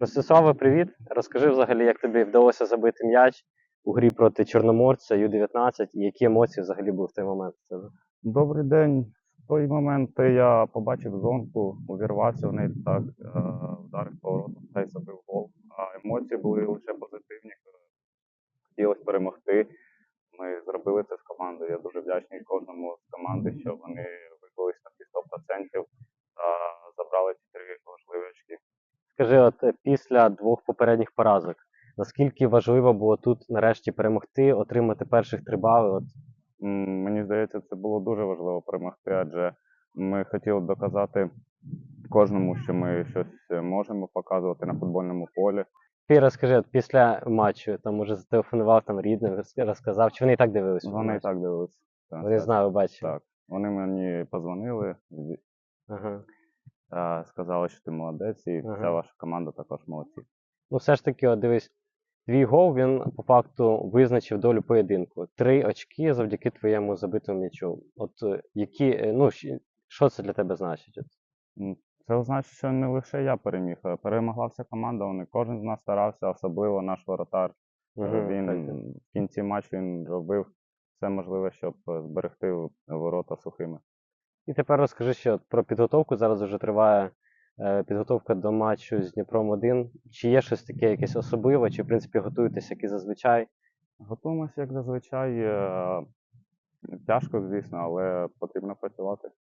Ростиславе, привіт. Розкажи взагалі, як тобі вдалося забити м'яч у грі проти Чорноморця Ю-19 і які емоції взагалі були в той момент? Добрий день. В той момент я побачив зонку, увірвався в неї так, е, вдарив поворотом та й забив гол. А емоції були лише позитивні. Хотілося перемогти. Ми зробили це з командою. Я дуже вдячний кожному з команди, що вони виклались на всі 100% та забрали ці три важливі очки. Скажи, от е, після двох попередніх поразок, наскільки важливо було тут нарешті перемогти, отримати перших три бали? От Мені здається, це було дуже важливо перемогти, адже ми хотіли доказати кожному, що ми щось можемо показувати на футбольному полі. ти розкажи, от після матчу, там може зателефонував там рідним, розказав, чи вони і так дивилися? Вони і так дивилися. Вони знали, бачили. Так. Вони мені позвонили, Ага. Та сказали, що ти молодець, і Ага. вся ваша команда також молодці. Ну, все ж таки, от дивись, твій гол він по факту визначив долю поєдинку. Три очки завдяки твоєму забитому м'ячу. От е, які, е, ну, щ- що це для тебе значить? От, Це значить, що не лише я переміг, а перемогла вся команда. Вони кожен з нас старався, особливо наш воротар. Е, Мгм, Він так. в кінці матчу він робив все можливе, щоб е, зберегти ворота сухими. І тепер розкажи ще про підготовку. Зараз вже триває е, підготовка до матчу з Дніпром 1. Чи є щось таке якесь особливе, чи в принципі готуєтесь, як і зазвичай? Готуємося, як зазвичай. е, Тяжко, звісно, але потрібно працювати.